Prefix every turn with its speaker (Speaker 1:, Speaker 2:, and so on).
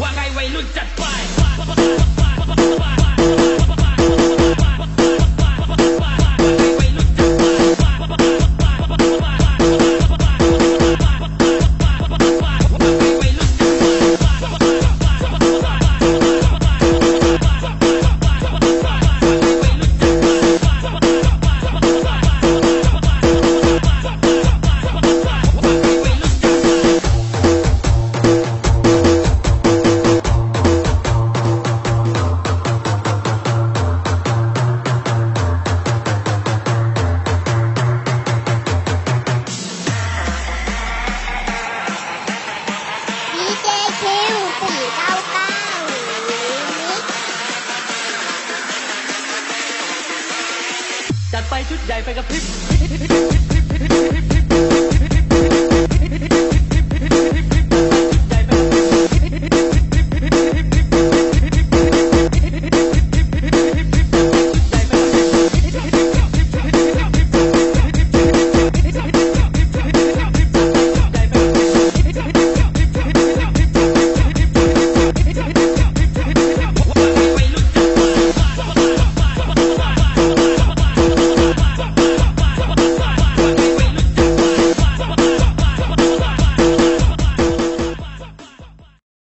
Speaker 1: ว่าไงวัยรุ่นจัดไป จัดไปชุดใหญ่ไปกับพริบ